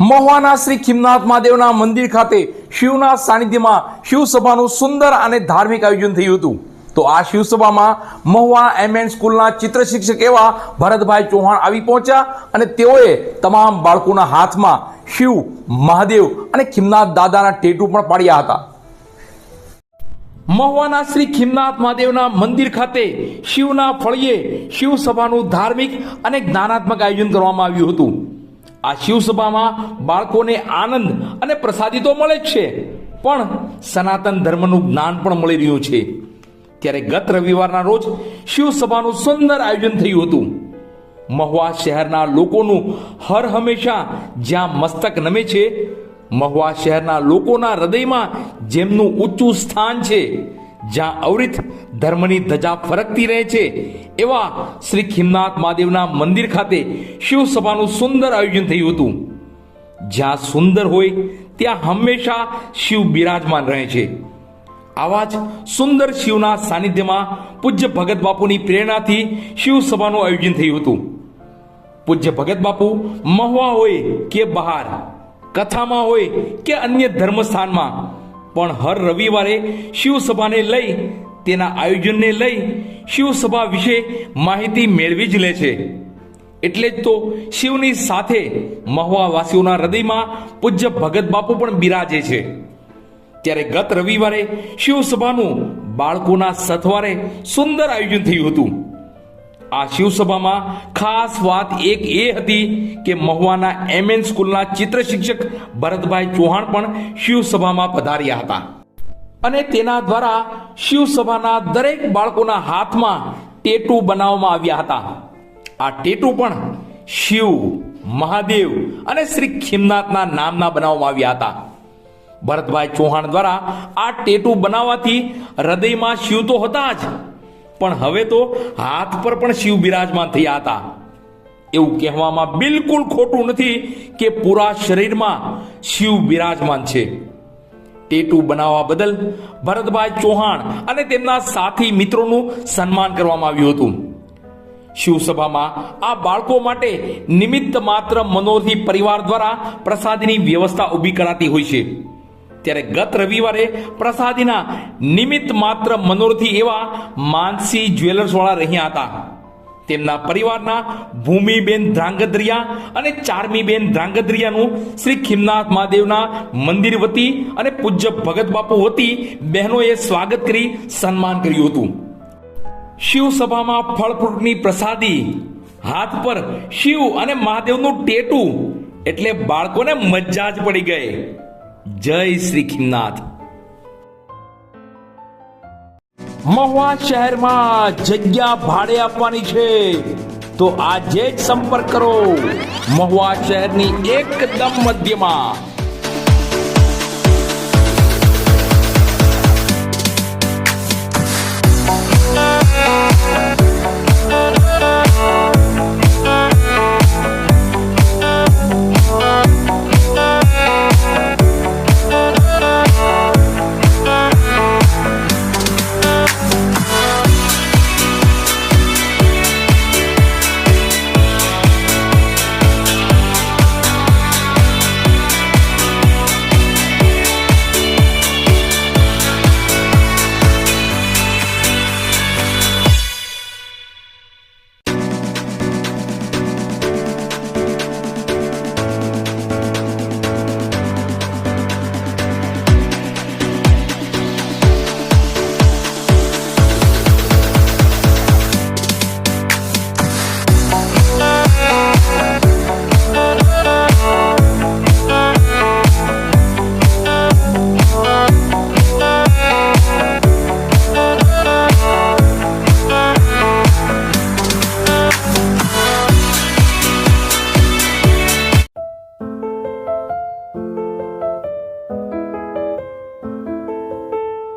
મહુવાના શ્રી ખીમનાથ મહાદેવના મંદિર ખાતે શિવના સાનિધ્યમાં શિવસભાનું સુંદર અને ધાર્મિક આયોજન થયું હતું. તો આ શિવસભામાં મહુવા એમએન સ્કૂલના ચિત્ર શિક્ષક એવા ભરતભાઈ ચૌહાણ આવી પહોંચ્યા અને તેઓએ તમામ બાળકોના હાથમાં શિવ, મહાદેવ અને ખીમનાથ દાદાના ટેટુ પણ પાડ્યા હતા. મહુવાના શ્રી ખીમનાથ મહાદેવના મંદિર ખાતે શિવના ફળીએ શિવસભાનું ધાર્મિક અને જ્ઞાનાત્મક આયોજન કરવામાં આવ્યું હતું. આ શિવસભામાં બાળકોને આનંદ અને પ્રસાદી તો મળે જ છે. પણ સનાતન ધર્મનું જ્ઞાન પણ મળી રહ્યું છે. ત્યારે ગત રવિવારના રોજ શિવસભાનું સુંદર આયોજન થયું હતું. મહુવા શહેરના લોકોનું હર હંમેશા જ્યાં મસ્તક નમે છે, મહુવા શહેરના લોકોના હૃદયમાં જેમનું ઊંચું સ્થાન છે જ્યાં અવરિત ધર્મની ધજા ફરકતી રહે છે, એવા શ્રી ખીમનાથ મહાદેવના મંદિર ખાતે શિવસભાનું સુંદર આયોજન થયું હતું. જ્યાં સુંદર હોય, ત્યાં હંમેશા શિવ બિરાજમાન રહે છે. આવા જ સુંદર શિવના સાનિધ્યમાં પૂજ્ય ભગત બાપુની પ્રેરણાથી શિવસભાનું આયોજન થયું હતું. પૂજ્ય ભગત બાપુ મહુવા હોય કે બહાર, કથામાં હોય કે અન્ય ધર્મસ્થાનમાં પણ હર રવિવારે શિવસભાને લઈ, તેના આયોજનને લઈ શિવસભા વિશે માહિતી મેળવી જ લે છે. એટલે જ તો શિવની સાથે મહુવાવાસીઓના હૃદયમાં પૂજ્ય ભગત બાપુ પણ બિરાજે છે. ત્યારે ગત રવિવારે શિવસભાનું બાળકોના સથવારે સુંદર આયોજન થયું હતું. આ શિવસભામાં ખાસ વાત એક એ હતી કે મહુવાના એમએન સ્કૂલના ચિત્ર શિક્ષક ભરતભાઈ ચૌહાણ પણ શિવસભામાં પધાર્યા હતા. અને તેના દ્વારા શિવસભાના દરેક બાળકોના હાથમાં ટેટુ બનાવવામાં આવ્યા હતા. આ ટેટુ પણ શિવ, મહાદેવ અને શ્રી ખીમનાથના નામના બનાવવામાં આવ્યા હતા. ભરતભાઈ ચૌહાણ દ્વારા આ ટેટુ બનાવવાથી હૃદયમાં શિવ તો હતા જ. પણ હવે તો હાથ પર પણ શિવ બિરાજમાન થયા હતા. એવું કહેવામાં બિલકુલ ખોટું નથી કે પૂરા શરીરમાં શિવ બિરાજમાન છે. ટેટુ બનાવવા બદલ ભરતભાઈ ચૌહાણ અને તેમના સાથી મિત્રોનું સન્માન કરવામાં આવ્યું હતું. શિવસભામાં આ બાળકો માટે નિમિત્ત માત્ર મનોરથી પરિવાર દ્વારા પ્રસાદની વ્યવસ્થા ઊભી કરાતી હોય છે. ત્યારે ગત રવિવારે પ્રસાદીના નિમિત્ત માત્ર મનોરથી એવા માનસી જ્વેલર્સ વાળા રહ્યા હતા. તેમના પરિવારના ભૂમિબેન ધ્રાંગધ્રિયા અને ચારમીબેન ધ્રાંગધ્રિયાનું શ્રી ખીમનાથ મહાદેવના મંદિર વતી અને પૂજ્ય ભગત બાપુ વતી બહેનોએ સ્વાગત કરી સન્માન કર્યું હતું. શિવસભામાં ફળફ્રૂટની પ્રસાદી, હાથ પર શિવ અને મહાદેવનું ટેટુ એટલે બાળકોને મજા જ પડી ગઈ. જય શ્રી ખીમનાથ. મહુવા શહેરમાં જગ્યા ભાડે આપવાની છે. તો આજે જ સંપર્ક કરો. મહુવા શહેરની એકદમ મધ્યમાં.